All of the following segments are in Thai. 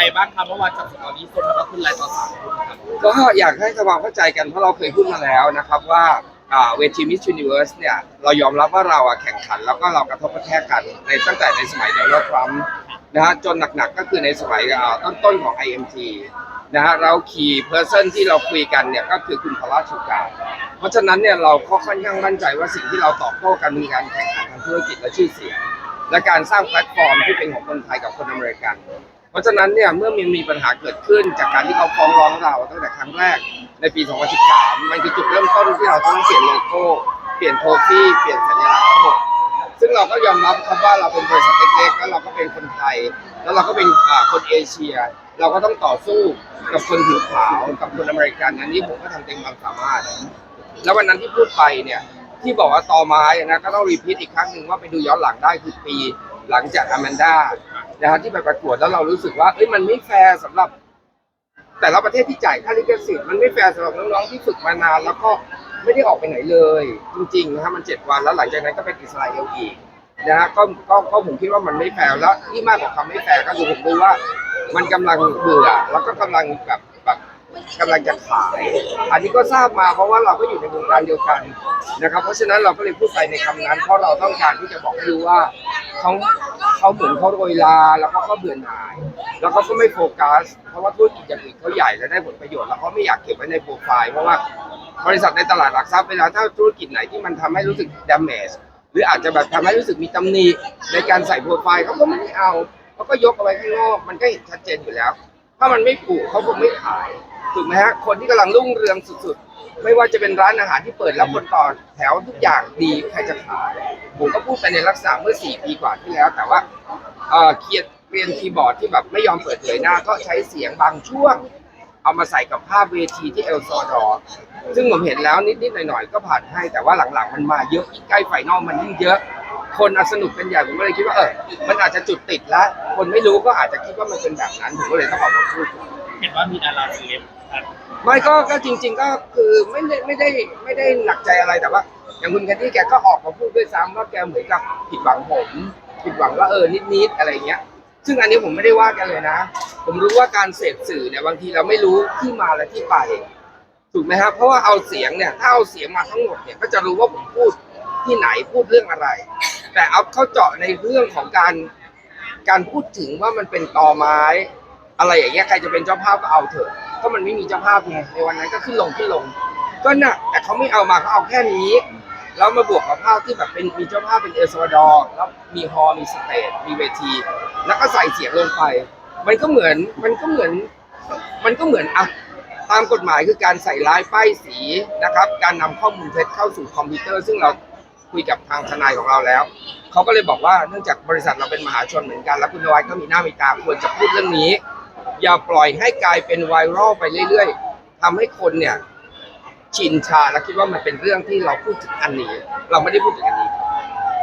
ไงบ้างครับเมื่อวานจับสตอรี่ส้มแล้วก็ขึ้นไลน์ต่อสามคนครับก็อยากให้ทำความเข้าใจกันเพราะเราเคยพูดมาแล้วนะครับว่าอ่าเวที Miss Universe เนี่ยเรายอมรับว่าเราอะแข่งขัน แล้วก็เรากระทบกระแทกกันในตั้งแต่ในสมัยโดนัลด์ทรัมป์นะฮะจนหนักๆก็คือในสมัยอ่าต้นๆของ IMT นะฮะเราคีย์เพอร์เซนที่เราคุยกันเนี่ยก็คือคุณพลาชูกาเพราะฉะนั้นเนี่ยเราก็ค่อนข้างมั่นใจว่าสิ่งที่เราตอบโต้กันมีการแข่งขันทางธุรกิจและชื่อเสียง และการสร้างแพลตฟอร์มที่เป็นของคนไทยกับคนอเมริกัน ราะฉะนั้นเนี่ยเมื่อมีมีปัญหาเกิดขึ้นจากการที่เขาฟ้องร้องเราตั้งแต่ครั้งแรกในปี 2013 มันคือจุดเริ่มต้นที่เราต้องเปลี่ยนโลโก้ เปลี่ยนโทฟี่เปลี่ยนสัญลักษณ์ทั้งหมด ซึ่งเราก็ยอมรับครับว่าเราเป็นบริษัทเล็กๆ แล้วเราก็เป็นคนไทย แล้วเราก็เป็นคนเอเชีย เราก็ต้องต่อสู้กับคนผิวขาว กับคนอเมริกัน อันนี้ผมก็ทำเต็มความสามารถ แล้ววันนั้นที่พูดไปเนี่ย ที่บอกว่าตอไม้นะ ก็ต้องรีพีทอีกครั้งหนึ่งว่าไปดูย้อนหลังได้คือปีหลังจากอแมนด้า นะฮะที่ไปประกวดแล้วเรารู้สึกว่าเอ้ยมันไม่แฟร์สำหรับ แต่ละประเทศที่จ่ายค่าลิขสิทธิ์มันไม่แฟร์สำหรับน้องๆที่ฝึกมานาน แล้วก็ไม่ได้ออกไปไหนเลย จริงๆนะฮะมันเจ็ดวันแล้วหลังจากนั้นก็เป็นอิสราเอลอีกนะฮะก็ก็ก็ผมคิดว่ามันไม่แฟร์แล้วที่มากกว่าความไม่แฟร์ก็คือผมดูว่า มันกำลังเบื่อแล้วก็กำลังแบบ กำลังจะขาย อันนี้ก็ทราบมาเพราะว่าเราก็อยู่ในวงการเดียวกันนะครับ เพราะฉะนั้นเราก็เลยพูดไปในคำนั้น เพราะเราต้องการที่จะบอกให้รู้ว่าเขาเขาเหมือนเขาโรยลาแล้วก็เขาเบื่อหน่าย แล้วเขาก็ไม่โฟกัส เพราะว่าธุรกิจอย่างอื่นเขาใหญ่และได้ผลประโยชน์แล้วเขาไม่อยากเก็บไว้ในโปรไฟล์เพราะว่าบริษัทในตลาดหลักทรัพย์เวลาถ้าธุรกิจไหนที่มันทำให้รู้สึก damage หรืออาจจะแบบทำให้รู้สึกมีตำหนิในการใส่โปรไฟล์เขาก็ไม่ได้เอาเขาก็ยกเอาไว้ข้างนอกมันก็เห็นชัดเจนอยู่แล้ว ถ้ามันไม่ผูกเขาคงไม่ขาย ถูกไหมฮะคนที่กำลังรุ่งเรืองสุดๆ ไม่ว่าจะเป็นร้านอาหารที่เปิดแล้วคนต่อแถวทุกอย่างดีใครจะขายผมก็พูดไปในลักษณะเมื่อ 4 ปีกว่าที่แล้ว แต่ว่าเอ่อเคียร์เรียนคีย์บอร์ดที่แบบไม่ยอมเปิดเผยหน้าก็ใช้เสียงบางช่วง เอามาใส่กับภาพเวทีที่เอลซอดอร์ซึ่งผมเห็นแล้วนิดๆหน่อยๆก็ผ่านให้แต่ว่าหลังๆมันมาเยอะยิ่งใกล้ไฟนอลมันยิ่งเยอะ คนอะสนุกกันใหญ่ผมก็เลยคิดว่าเออมันอาจจะจุดติดแล้ว คนไม่รู้ก็อาจจะคิดว่ามันเป็นแบบนั้นผมก็เลยต้องออกมาพูดเห็นว่ามีดาราเซเลบครับไม่ก็ก็จริง ๆ ก็คือไม่ได้ไม่ได้ไม่ได้หนักใจอะไรแต่ว่า อย่างคุณแคนดี้แกก็ออกมาพูดด้วยซ้ำว่าแกเหมือนกับผิดหวังผมผิดหวังว่าเออนิดๆอะไรเงี้ย ซึ่งอันนี้ผมไม่ได้ว่าแกันเลยนะ ผมรู้ว่าการเสพสื่อเนี่ยบางทีเราไม่รู้ที่มาและที่ไปถูกไหมครับเพราะว่าเอาเสียงเนี่ยถ้าเอาเสียงมาทั้งหมดเนี่ยก็จะรู้ว่าผมพูดที่ไหนพูดเรื่องอะไร แต่เอาเข้าเจาะในเรื่องของการการพูดถึงว่ามันเป็นตอไม้ อะไรอย่างเงี้ยใครจะเป็นเจ้าภาพก็เอาเถอะก็มันไม่มีเจ้าภาพไงในวันนั้นก็ขึ้นลงขึ้นลง ก็น่ะแต่เขาไม่เอามาเขาเอาแค่นี้แล้วมาบวกกับภาพที่แบบเป็นมีเจ้าภาพเป็นเอลซาวาดอร์แล้วมีฮอลล์มีสเตจมีเวที แล้วก็ใส่เสียงลงไป มันก็เหมือนมันก็เหมือน มันก็เหมือนอะตามกฎหมายคือการใส่ร้ายป้ายสีนะครับ การนำข้อมูลเท็จเข้าสู่คอมพิวเตอร์ ซึ่งเรา คุยกับทางทนายของเราแล้ว เขาก็เลยบอกว่าเนื่องจากบริษัทเราเป็นมหาชนเหมือนกัน แล้วคุณนวัดก็มีหน้ามีตาควรจะพูดเรื่องนี้ อย่าปล่อยให้กลายเป็นไวรัลไปเรื่อยๆทำให้คนเนี่ยชินชาและคิดว่ามันเป็นเรื่องที่เราพูดถึงอันนี้ เราไม่ได้พูดถึงอันนี้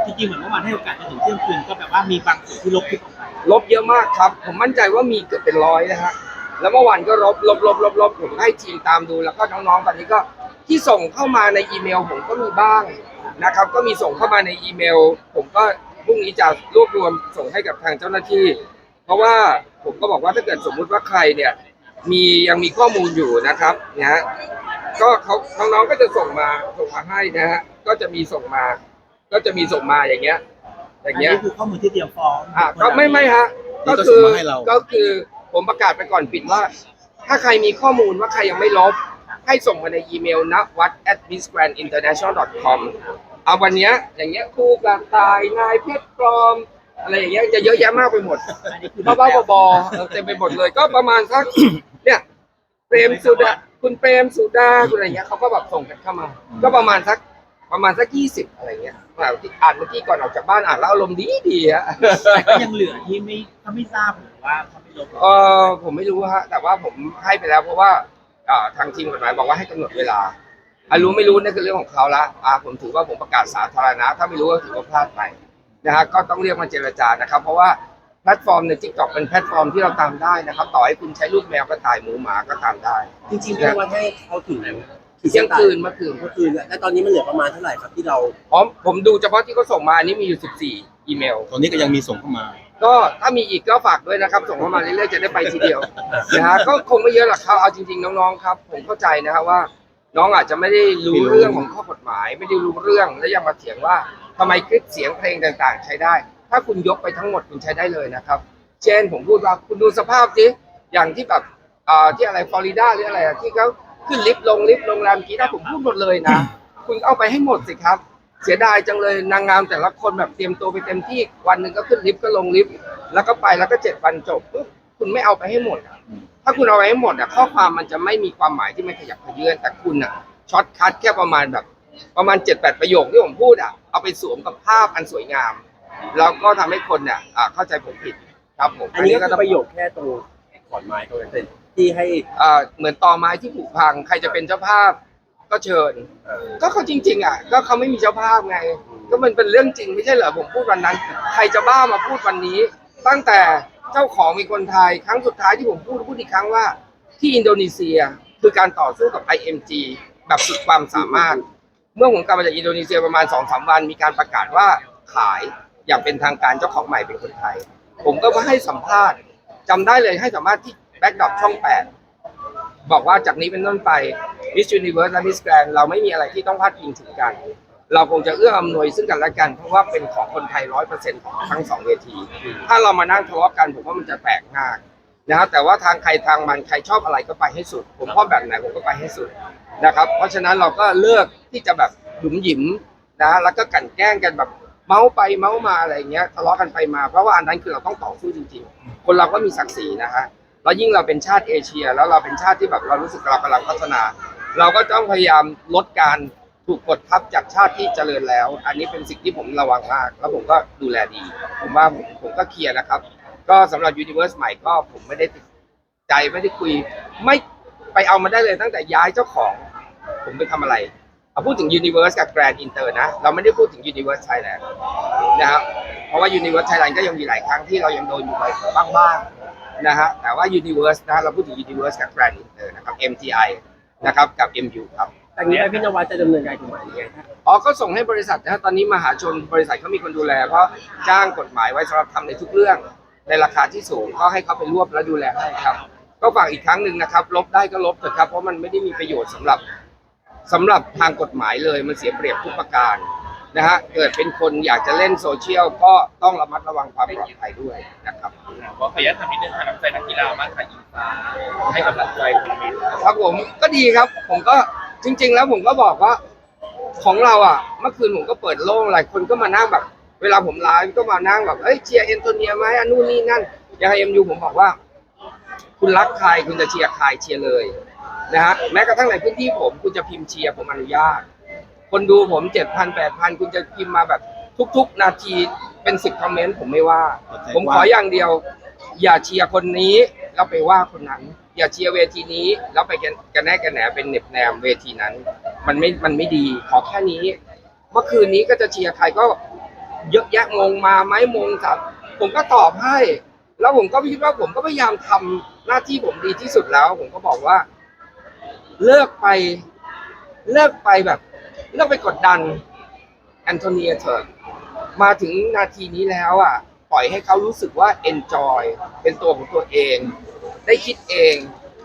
จริงๆเหมือนเมื่อวานให้โอกาสจนถึงเที่ยงคืนก็แบบว่ามีบางส่วนที่ลบคลิปออกไปลบเยอะมากครับ ผมมั่นใจว่ามีเกือบเป็นร้อยนะฮะแล้วเมื่อวานก็ลบลบลบลบลบผมให้ทีมตามดูแล้วก็น้องๆตอนนี้ก็ที่ส่งเข้ามาในอีเมลผมก็มีบ้าง นะครับ ก็มีส่งเข้ามาในอีเมล ผมก็พรุ่งนี้จะรวบรวมส่งให้กับทางเจ้าหน้าที่ เพราะว่าผมก็บอกว่าถ้าเกิดสมมุติว่าใครเนี่ย มียังมีข้อมูลอยู่นะครับนะฮะก็เขาน้องๆก็จะส่งมาส่งมาให้นะฮะก็จะมีส่งมา ก็จะมีส่งมาอย่างเงี้ยออัย่านงเงี้ยนี้คือข้อมูลที่เตรียมฟ้องอะก็ไม่ไม่ฮะนี่ก็ก็คืส่องมาให้เรา ก็คือผมประกาศไปก่อนปิดว่า ถ้าใครมีข้อมูลว่าใครยังไม่ลบ ให้ส่งมาในอีเมลนะวัด at missgrandinternational.com เอาวันเนี้ยอย่างเงี้ยครูกระต่ายนายเพชรปลอม อะไรอย่างเงี้ยจะเยอะแยะมากไปหมดอันนี้คือบ้าๆบอๆเออเต็มไปหมดเลยก็ประมาณสัก เนี่ยเปรมสุดาคุณเปรมสุดาคุณอะไรเงี้ยเขาก็แบบส่งกันเข้ามา ก็ประมาณสักประมาณสักยี่สิบอะไรเงี้ยแบบที่อ่านเมื่อกี้ก่อนออกจากบ้านอ่านแล้วอารมณ์ดีดีๆอะแต่ก็ยังเหลือที่ไม่ถ้าไม่ทราบหรือว่าเขาไม่ลบเออผมไม่รู้ฮะแต่ว่าผมให้ไปแล้วเพราะว่า อ่าทางทีมกฎหมายบอกว่าให้กำหนดเวลาอะรู้ไม่รู้นั่นคือเรื่องของเขาละอ่าผมถือว่าผมประกาศสาธารณะ ถ้าไม่รู้ก็ถือว่าพลาดไปนะฮะก็ต้องเรียกมาเจรจานะครับ เพราะว่าแพลตฟอร์มในทิกตอกเป็นแพลตฟอร์มที่เราตามได้นะครับ ต่อให้คุณใช้รูปแมวกระต่ายหมูหมาก็ตามได้ จริงๆพี่นวัดให้เขาถึงเที่ยงคืนเมื่อคืนเมื่อคืนแล้วตอนนี้มันเหลือประมาณเท่าไหร่ครับที่เรา อ๋อผมดูเฉพาะที่เขาส่งมาอันนี้มีอยู่ 14 อีเมล ตอนนี้ก็ยังมีส่งเข้ามา ก็ถ้ามีอีกก็ฝากด้วยนะครับ ส่งเข้ามาเรื่อยๆจะได้ไปทีเดียวนะฮะก็คงไม่เยอะหรอกครับเอาจริง ๆ น้องๆครับ ผมเข้าใจนะครับว่า น้องอาจจะไม่ได้รู้เรื่องของข้อกฎหมาย ไม่ได้รู้เรื่องแล้วยังมาเถียงว่าทำไมคลิปเสียงเพลงต่างๆ ใช้ได้ ถ้าคุณยกไปทั้งหมดคุณใช้ได้เลยนะครับ เช่นผมพูดว่าคุณดูสภาพสิอย่างที่แบบอ่อที่อะไรฟลอริดาหรืออะไรอะที่เขาขึ้นลิฟต์ลงลิฟต์โรงแรมกีถ้าผมพูดหมดเลยนะ คุณเอาไปให้หมดสิครับ เสียดายจังเลยนางงามแต่ละคนแบบเตรียมตัวไปเต็มที่วันหนึ่งก็ขึ้นลิฟต์ก็ลงลิฟต์แล้วก็ไปแล้วก็เจ็ดวันจบปุ๊บคุณไม่เอาไปให้หมดอะถ้าคุณเอาไปให้หมดอะข้อความมันจะไม่มีความหมายที่มันขยับเขยื้อนแต่คุณอะช็อตคัดแค่ประมาณแบบ ประมาณเจ็ดแปดประโยคที่ผมพูดอะเอาไปสวมกับภาพอันสวยงาม แล้วก็ทำให้คนเนี่ยอ่าเข้าใจผมผิดครับผมอันนี้ก็ต้คือองประโยคแค่ตรงขอนไม้ตรงนั้นเป็นที่ให้อ่าเหมือนตอไม้ที่ผุพังใครจะเป็นเจ้าภาพ ก็เชิญเอ่อก็เขาจริง ๆ อะ ก็เขาไม่มีเจ้าภาพไง ก็มันเป็นเรื่องจริงไม่ใช่เหรอผมพูดวันนั้น ใครจะบ้ามาพูดวันนี้ ตั้งแต่เจ้าของมีคนไทยครั้งสุดท้ายที่ผมพูดพูดอีกครั้งว่า ที่อินโดนีเซียคือการต่อสู้กับ IMG แบบสุดความสามารถ เมื่อผมกลับมาจากอินโดนีเซียประมาณสองสามวันมีการประกาศว่าขายอย่างเป็นทางการเจ้าของใหม่เป็นคนไทย ผมก็มาให้สัมภาษณ์จำได้เลยให้สัมภาษณ์ที่แบ็กดอปช่องแปด บอกว่าจากนี้เป็นต้นไป Miss Universe และ Miss Grand เราไม่มีอะไรที่ต้องพาดพิงถึงกัน เราคงจะเอื้ออำนวยซึ่งกันและกัน เพราะว่าเป็นของคนไทยร้อยเปอร์เซ็นต์ของทั้งสองเวที ถ้าเรามานั่งทะเลาะกันผมว่ามันจะแปลกมากนะฮะแต่ว่าทางใครทางมันใครชอบอะไรก็ไปให้สุด ผมชอบแบบไหนผมก็ไปให้สุดนะครับ เพราะฉะนั้นเราก็เลือกที่จะแบบหยุมหยิมนะแล้วก็กลั่นแกล้งกันแบบเมาไปเมามาอะไรเงี้ยทะเลาะกันไปมาเพราะว่าอันนั้นคือเราต้องต่อสู้จริง ๆ คนเราก็มีศักดิ์ศรีนะฮะ แล้วยิ่งเราเป็นชาติเอเชีย แล้วเราเป็นชาติที่แบบเรารู้สึกเรากำลังพัฒนา เราก็ต้องพยายามลดการถูกกดทับจากชาติที่เจริญแล้ว อันนี้เป็นสิ่งที่ผมระวังมาก แล้วผมก็ดูแลดี ผมว่าผมผมก็เคลียร์นะครับ ก็สำหรับยูนิเวอร์สใหม่ก็ผมไม่ได้ติดใจไม่ได้คุย ไม่ไปเอามาได้เลยตั้งแต่ย้ายเจ้าของ ผมไปทำอะไรเอาพูดถึง Universe กับ Grand Inter นะ เราไม่ได้พูดถึง Universe Thailand นะครับ ราะว่า Universe Thailand ก็ยังมีหลายครั้งที่เรายังโดนอยู่บ้างๆนะฮะแต่ว่า Universe นะเราพูดถึง Universe กับ Grand Inter นะครับ MTI นะครับกับ MU ครับจากนี้ไปพี่นวัดจะดำเนินการกฎหมายยังไงถ้าอ๋อก็ส่งให้บริษัทนะฮะตอนนี้มหาชนบริษัทเขามีคนดูแล เพราะจ้างกฎหมายไว้สำหรับทำในทุกเรื่อง ในราคาที่สูงก็ให้เขาไปรวบและดูแลให้ครับ ก็ฝากอีกครั้งหนึ่งนะครับ ลบได้ก็ลบเถอะครับเพราะมันไม่ได้มีประโยชน์สำหรับสำหรับทางกฎหมายเลยมันเสียเปรียบทุกประการ นะฮะเกิดเป็นคนอยากจะเล่นโซเชียลก็ต้องระมัดระวังความปลอดภัยด้วยนะครับขอขออนุญาตถามนิดนึงค่ะน้ำใจนักกีฬามากค่ะอิงฟ้าให้กำลังใจคุณมินครับผมก็ดีครับ ผมก็จริง ๆ แล้วผมก็บอกว่า ของเราอะ เมื่อคืนผมก็เปิดโล่งหลายคนก็มานั่งแบบ เวลาผมไลฟ์ก็มานั่งแบบเอ้ยเชียร์เอนโทเนียไหมอันนู่นนี่นั่นอย่างเอ็มยูผมบอกว่า คุณรักใครคุณจะเชียร์ใครเชียร์เลยนะฮะแม้กระทั่งในพื้นที่ผมคุณจะพิมพ์เชียร์ผมอนุญาต คนดูผมเจ็ดพันแปดพันคุณจะพิมพ์มาแบบทุก ๆ นาทีเป็นสิบคอมเมนต์ผมไม่ว่า ผมขออย่างเดียว อย่าเชียร์คนนี้แล้วไปว่าคนนั้น อย่าเชียร์เวทีนี้แล้วไปกันกันแน่กันแหนเป็นเหน็บแนมเวทีนั้น มันไม่มันไม่ดีขอแค่นี้ เมื่อคืนนี้ก็จะเชียร์ใครก็เยอะแยะงงมาไหมมงครับ ผมก็ตอบให้ แล้วผมก็คิดว่าผมก็พยายามทำหน้าที่ผมดีที่สุดแล้ว ผมก็บอกว่า เลิกไป เลิกไปแบบ เลิกไปกดดันแอนโทเนียเถอะมาถึงนาทีนี้แล้วอะ ปล่อยให้เขารู้สึกว่า enjoy เป็นตัวของตัวเอง ได้คิดเอง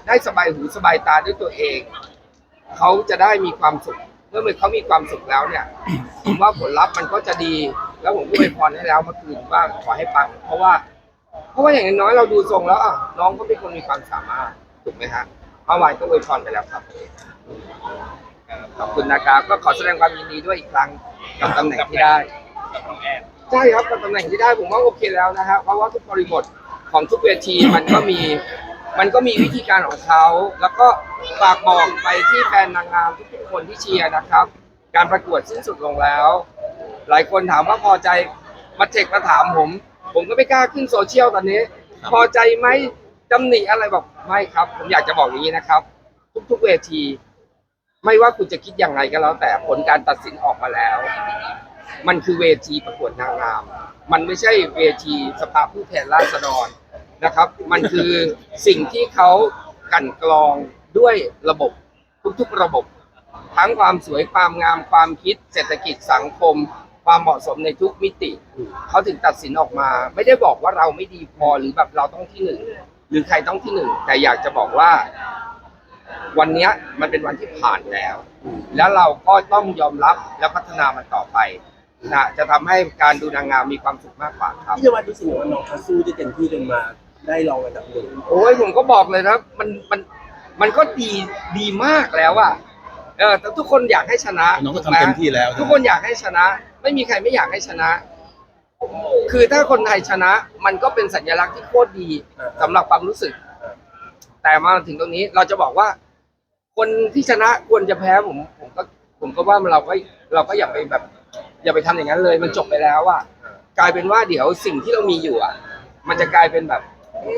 ได้สบายหูสบายตาด้วยตัวเอง เขาจะได้มีความสุข เมื่อเขามีความสุขแล้วเนี่ย ผมว่าผลลัพธ์มันก็จะดี แล้วผมก็ไปพรให้แล้วเมื่อคืนว่าขอให้ปัง เพราะว่า เพราะว่าอย่างน้อยเราดูทรงแล้วอะน้องก็เป็นคนมีความสามารถถูกไหมฮะเมื่อวานก็อวยพรไปแล้วครับ ขอบคุณนะครับก็ขอแสดงความยินดีด้วยอีกครั้งกับตำแหน่งที่ได้กับน้องแอนใช่ครับกับตำแหน่งที่ได้ผมว่าโอเคแล้วนะฮะเพราะว่าทุกบริบทของทุกเวทีมันก็มีมันก็มีวิธีการของเขา แล้วก็ฝากบอกไปที่แฟนนางงามทุกๆคนที่เชียร์นะครับ การประกวดสิ้นสุดลงแล้ว หลายคนถามว่าพอใจมาเทคมาถามผม ผมก็ไม่กล้าขึ้นโซเชียลตอนนี้ พอใจไหมตำหนิอะไรบอกไม่ครับ ผมอยากจะบอกอย่างนี้นะครับ ทุกๆเวที ไม่ว่าคุณจะคิดอย่างไรก็แล้ว แต่ผลการตัดสินออกมาแล้ว มันคือเวทีประกวดนางงาม มันไม่ใช่เวทีสภาผู้แทนราษฎรนะครับ มันคือสิ่งที่เขากันกรองด้วยระบบทุกๆระบบ ทั้งความสวยความงามความคิด เศรษฐกิจสังคม ความเหมาะสมในทุกมิติ เขาถึงตัดสินออกมา ไม่ได้บอกว่าเราไม่ดีพอหรือแบบเราต้องที่หนึ่งหรือใครต้องที่หนึ่งแต่อยากจะบอกว่า วันเนี้ยมันเป็นวันที่ผ่านแล้ว แล้วเราก็ต้องยอมรับและพัฒนามันต่อไปนะจะทำให้การดูนางงามมีความสุขมากกว่าครับพี่นวัดรู้สึกว่าน้องเขาสู้ได้เต็มที่จนมาได้รองอันดับหนึ่งโอ้ยผมก็บอกเลยนะมันมันมันก็ดีดีมากแล้วอะเออแต่ทุกคนอยากให้ชนะน้องก็ถูไหทำเต็มที่แล้ว ทุกคนอยากให้ชนะ ไม่มีใครไม่อยากให้ชนะ คือถ้าคนไทยชนะ มันก็เป็นสัญลักษณ์ที่โคตรดีสำหรับความรู้สึก แต่มาถึงตรงนี้เราจะบอกว่า คนที่ชนะควรจะแพ้ผม ผมก็ผมก็ว่ามันเราก็เราก็อย่าไปแบบ อย่าไปทำอย่างนั้นเลย มันจบไปแล้วอะกลายเป็นว่าเดี๋ยวสิ่งที่เรามีอยู่อะมันจะกลายเป็นแบบเอ๊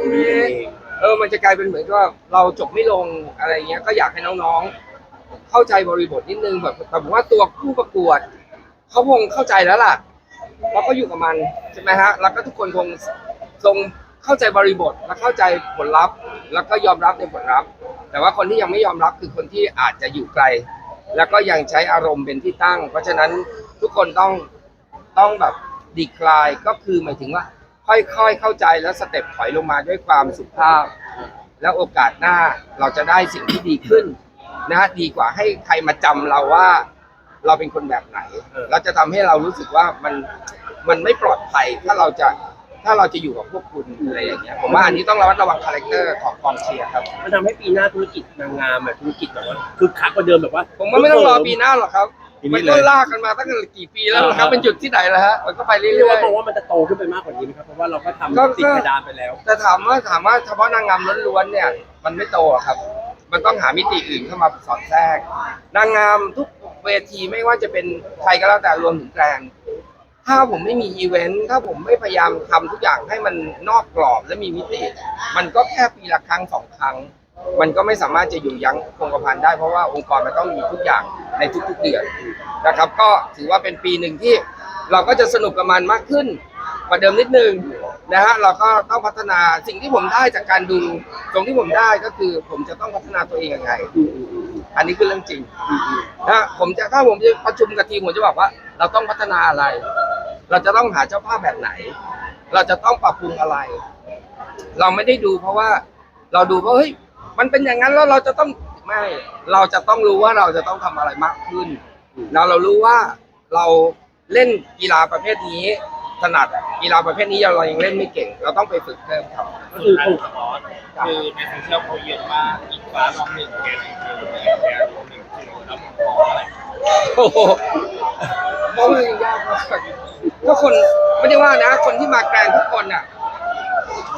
ะเออ มันจะกลายเป็นเหมือนกับว่าเราจบไม่ลงอะไรเงี้ย ก็อยากให้น้องๆ เข้าใจบริบทนิดนึงแบบแต่ผมว่าตัวผู้ประกวดเขาคงเข้าใจแล้วล่ะ เราะเขาอยู่กับมันใช่ไหมฮะ แล้วก็ทุกคนคงทรง เข้าใจบริบทและเข้าใจผลลัพธ์ แล้วก็ยอมรับในผลลัพธ์ แต่ว่าคนที่ยังไม่ยอมรับคือคนที่อาจจะอยู่ไกล แล้วก็ยังใช้อารมณ์เป็นที่ตั้ง เพราะฉะนั้นทุกคนต้องต้องแบบดีคลายก็คือหมายถึงว่า ค่อยๆเข้าใจแล้วสเต็ปถอยลงมาด้วยความสุภาพ แล้วโอกาสหน้าเราจะได้สิ่งที่ดีขึ้นนะฮะดีกว่าให้ใครมาจำเราว่า เราเป็นคนแบบไหน เราจะทำให้เรารู้สึกว่ามันมันไม่ปลอดภัยถ้าเราจะ ถ้าเราจะอยู่กับพวกคุณอะไรอย่างเงี้ยผมว่าอันนี้ต้องระมัดระวังคาแรคเตอร์ของกองเชียร์ครับ มันทำให้ปีหน้าธุรกิจนางงามแบบธุรกิจแบบว่าคือคักกว่าเดิมแบบว่า ผมว่าไม่ต้องรอปีหน้าหรอกครับ ปีมันี้นเลก็ยลากกันมาตั้งแต่กี่ปีแล้วนะครับเป็นจุดที่ไหนแล้วฮะมันก็ไปเรื่พี่นวัอดยมองว่ามันจะโตขึ้นไปมากกว่านี้ไหมครับเพราะว่าเราก็ทำก็ติดกระดานไปแล้ว ๆแต่ถามว่าถามว่าเฉพาะนางงามล้วนๆเนี่ย มันไม่โตอะครับ มันต้องหามิติอื่นเข้ามาสอดแทรกนางงามทุกเวทีไม่ว่าจะเป็นใครก็แล้วแต่รวมถึงแกรนด์ ถ้าผมไม่มีอีเวนต์ถ้าผมไม่พยายามทำทุกอย่างให้มันนอกกรอบและมีมิติ มันก็แค่ปีละครั้งสองครั้ง มันก็ไม่สามารถจะอยู่ยั้งคงกระพันได้เพราะว่าองค์กรมันต้องมีทุกอย่างในทุกๆเดือนนะครับ ก็ถือว่าเป็นปีหนึ่งที่เราก็จะสนุกกับมันมากขึ้นกว่าเดิมนิดนึงนะฮะเราก็ต้องพัฒนาสิ่งที่ผมได้จากการดู ตรงที่ผมได้ก็คือผมจะต้องพัฒนาตัวเองยังไง อันนี้คือเรื่องจริงนะผมจะถ้าผมจะประชุมกับทีมผมจะบอกว่า เราต้องพัฒนาอะไร เราจะต้องหาเจ้าภาพแบบไหน เราจะต้องปรับปรุงอะไร เราไม่ได้ดูเพราะว่าเราดูว่าเฮ้ยมันเป็นอย่างนั้นแล้วเราจะต้องไม่เราจะต้องรู้ว่าเราจะต้องทำอะไรมากขึ้นแล้วเรารู้ว่าเราเล่นกีฬาประเภทนี้ถนัดอะกีฬาประเภทนี้เรายังเล่นไม่เก่ง เราต้องไปฝึกเพิ่มครับก็คือคงสปอร์ตคือในโซเชียลเขาเยอะมากอีกฟ้ารอบหนึ่งแกนหนึ่งคือแกนหนึ่งคือแล้วมองอะไรโอ้โหเพราะมันยากมาก ก็คนไม่ได้ว่านะ คนที่มาแกรนด์ทุกคนอะ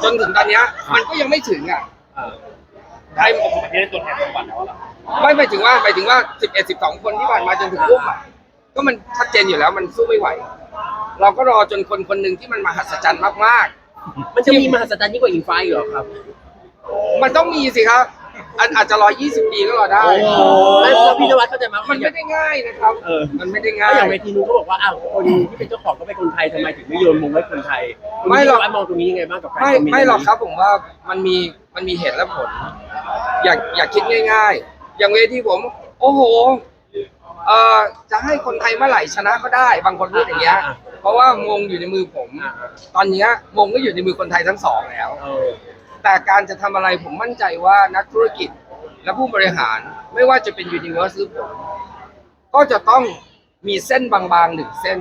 จนถึงตอนเนี้ย มันก็ยังไม่ถึงอะอ่าใครผมประเทศตัวแทนจังหวัดแล้วเหรอไม่หมายถึงว่าหมายถึงว่าสิบเอ็ดสิบสองคนที่ผ่านมาจนถึงรุ่มอะก็มันชัดเจนอยู่แล้วมันสู้ไม่ไหว เราก็รอจนคนคนหนึ่งที่มันมหัศจรรย์มากมันจะมีมหัศจรรย์ยิ่งกว่าอินไฟอีกเหรอครับๆมันต้องมีสิครับ อันอาจจะรอยี่สิบปีก็รอได้ โอ้โหแล้วแล้วพี่นวัดเข้าใจไหมมันไม่ได้ง่ายนะครับ เออ มันไม่ได้ถ้าง่ายอย่างเวทีนู้นเขาบอกว่าอ้าวคนที่เป็นเจ้าของก็เป็นคนไทยทำไมถึงไม่โยนมุงให้คนไทยไม่หรอก พี่นวัดมองตรงนี้ยังไงบ้างกับการไม่คอเนต์ไม่หรอกครับผมว่ามันมีมันมีเหตุและผล อย่าอย่าคิดง่าย ๆ อย่างเวทีผม โอ้โหเอ่อจะให้คนไทยเมื่อไหร่ชนะก็ได้ บางคนพูดอย่างเงี้ย เพราะว่ามงอยู่ในมือผมอ่าตอนเนี้ยมงก็อยู่ในมือคนไทยทั้งสองแล้ว เออ แต่การจะทำอะไรผมมั่นใจว่านักธุรกิจและผู้บริหารไม่ว่าจะเป็นยูนิเวอร์ซหรือผมก็จะต้องมีเส้นบางๆหนึ่งเส้น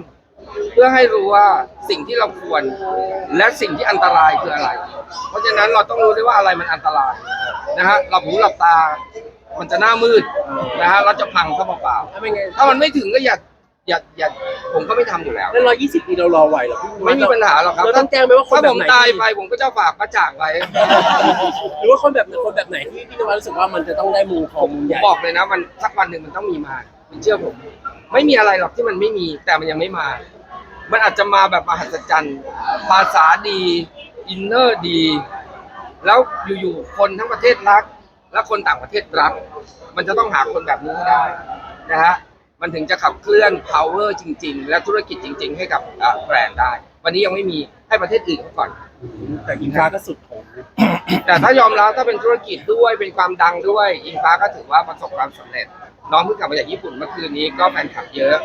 เพื่อให้รู้ว่าสิ่งที่เราควร และสิ่งที่อันตรายคืออะไร เพราะฉะนั้นเราต้องรู้ด้วยว่าอะไรมันอันตรายนะฮะหลับหูหลับตา มันจะหน้ามืดนะฮะเราจะพังซะเปล่าถ้าไม่ไงๆถ้ามันไม่ถึงก็อย่า อย่าอย่าผมก็ไม่ทำอยู่แล้ว แล้วร้อยยี่สิบปีเรารอไหวเหรอพี่นวัไม่ดมีปัญหาหรอกครับ เราต้องแจ้งไหมว่าคนถ้าแบผบมไหนตายที่ไปผมก็จะฝากพระจากไว้ หรือว่าคนแบบคนแบบไหนที่พี่นวัดรู้สึกว่ามันจะต้องได้มุงทองมุงใหญ่บอกเลยนะมันสักวันหนึ่งมันต้องมีมาคุณเชื่อผม ไม่มีอะไรหรอกที่มันไม่มี แต่มันยังไม่มา มันอาจจะมาแบบมหัศจรรย์ ภาษาดี อินเนอร์ดี แล้วอยู่ๆคนทั้งประเทศรัก และคนต่างประเทศรัก มันจะต้องหาคนแบบนี้ให้ได้นะฮะ มันถึงจะขับเคลื่อน power จริง ๆ และธุรกิจจริง ๆ ให้กับอ่าแบรนด์ได้ วันนี้ยังไม่มีให้ประเทศอื่นเขาก่อน แต่อินฟ้าก็สุดของแต่ถ้ายอมรับถ้าเป็นธุรกิจด้วยเป็นความดังด้วย อิงฟ้าก็ถือว่าประสบความสำเร็จ น้องเพิ่งกลับมาจากญี่ปุ่นเมื่อคืนนี้ก็แฟนคลับเยอะ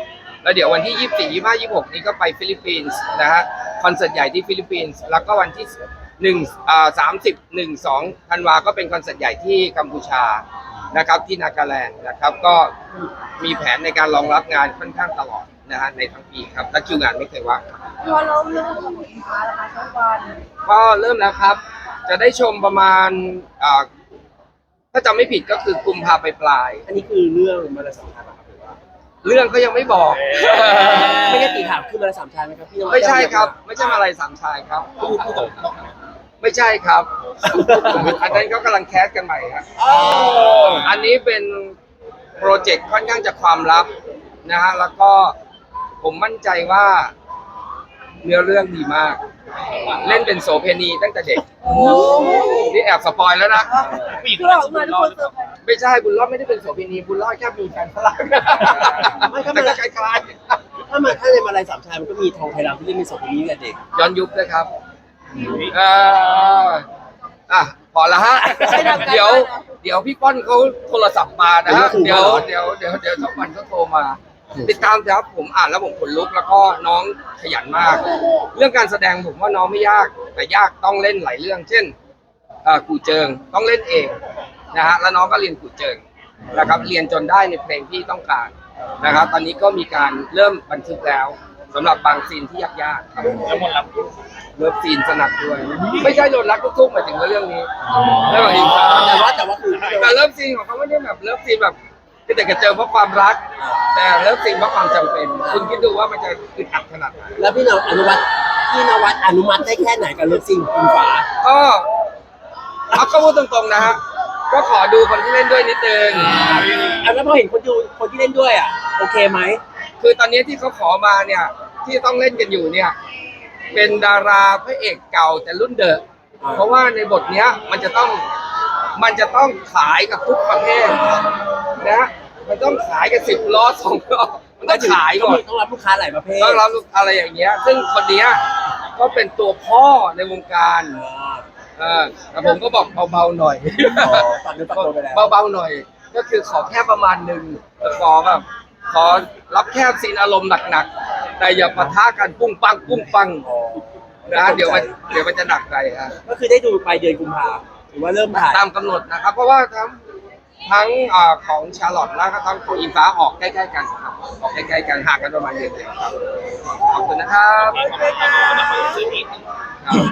หแล้วเดี๋ยววันที่24 25 26นี้ก็ไปฟิลิปปินส์นะฮะคอนเสิร์ตใหญ่ที่ฟิลิปปินส์แล้วก็วันที่1อ่า30 1 2ธันวาก็เป็นคอนเสิร์ตใหญ่ที่กัมพูชา นะครับที่นากาแลนด์นะครับก็มีแผนในการรองรับงานค่อนข้างตลอดนะฮะในทั้งปีครับและคิวงานไม่เคยว่างครับพอเราเริ่มกับอิงฟ้าแล้วคะช่องวันก็เริ่มแล้วครับ จะได้ชมประมาณอ่าถ้าจำไม่ผิดก็คือกุมภาไปปลายอันนี้คือเรื่องมาราสามชายป่ะครับหรือว่าๆเรื่องก็ยังไม่บอก ไม่ใช่ตีถามคือมาราสามชายไหมครับพี่นวัดไม่ใช่ครับ ไม่ใช่มาลัยสามชายครับ พูดพูดตรงตรง ไม่ใช่ครับ อันนั้นเขากำลังแคสกันใหม่ครับอันนี้เป็นโปรเจกต์ค่อนข้างจะความลับนะฮะแล้วก็ผมมั่นใจว่าเนื้อเรื่องดีมาก เล่นเป็นโสเพณีตั้งแต่เด็กนี่แอบสปอยแล้วนะ ผู้หญิงคืคอนเรานั้นเหชื่มืออนบุญรคอดนเซอร์ไพรส์ไม่ใช่บุญรอดไม่ได้เป็นโสเพณีบุญรอดแค่มีแฟนฝรั่งแต่ก็คล้ายถ้ามาถ้าในมาลายสามชายมันก็มีทองไทยดำที่เล่นเป็นสองคนนี้กับเด็กๆย้อนยุคนะครับ เอออะพอละฮะเดี๋ยว เดี๋ยวพี่ป้อนเขาโทรศัพท์มานะฮะเดี๋ยวเดี๋ยวเดี๋ยวเดี๋ยวช่องวันเขาโทรมา ติดตามครับผมอ่านแล้วผมขนลุกแล้วก็น้องขยันมาก เรื่องการแสดงผมว่าน้องไม่ยาก แต่ยากต้องเล่นหลายเรื่อง เช่นเอ่อกูเจิงต้องเล่นเองนะฮะแล้วน้องก็เรียนกูเจิงนะครับเรียนจนได้ในเพลงที่ต้องการนะครับ ตอนนี้ก็มีการเริ่มบันทึกแล้วสำหรับบางซีนที่ยากๆครับ แล้วมนต์รับ เลิฟซีนสนับด้วย ไม่ใช่โดนรักลูกทุ่งหมายถึงว่าเรื่องนี้เรื่องของอิงฟ้าแต่ว่าแต่ว่าคือพี่นแต่วัดเลิฟซีนของเขาไม่ได้แบบเลิฟซีนแบบคือแต่กระเจอเพราะความรัก แต่เลิฟซีนเพราะความจำเป็น คุณคิดดูว่ามันจะอึดอัดขนาดไหนแล้วพี่นวัดอนุวัฒน์พี่นวัดอนุมัติได้แค่ไหนกับเลิฟซีนของคุณฟ้าก็เอาก็พูดตรงๆนะฮะก็ขอดูคนที่เล่นด้วยนิดนึงอะแล้วพอเห็นคนดูคนที่เล่นด้วยอะโอเคไหมคือตอนนี้ที่เขาขอมาเนี่ยที่ต้องเล่นกันอยู่เนี่ย เป็นดาราพระเอกเก่าแต่รุ่นเดอะเพราะว่าในบทเนี้ยมันจะต้องมันจะต้องขายกับทุกประเภทนะมันต้องขายกับสิบล้อสองล้อมันต้องขายหมดต้องรับลูกค้าหลายประเภทต้องรับอะไรอย่างเงี้ย ซึ่งคนเนี้ยก็เป็นตัวพ่อในวงการเออแต่ผมก็บอกเบาๆหน่อยอ๋อตัดเนื้อตัดตัวไปแล้วเบาๆหน่อย ก็คือขอแค่ประมาณหนึ่งแต่ขอแบบขอรับแค่ซีนอารมณ์หนักๆ แต่อย่าปะทะกันปุ้งปังปุ้งปังนะเดี๋ยวมันเดี๋ยวมันจะหนักใจฮะก็คือได้ดูไปเดือนกุมภาหรือว่าเริ่มถ่ายตามกำหนดนะครับ เพราะว่าทั้งทั้งอ่าของชาร์ลอตแล้วก็ทั้งของอินฟ้าออกใกล้ๆกันครับออกใกล้ๆกันห่างกันประมาณเดือนเดียวครับขอบคุณนะครับ ขอบคุณครับ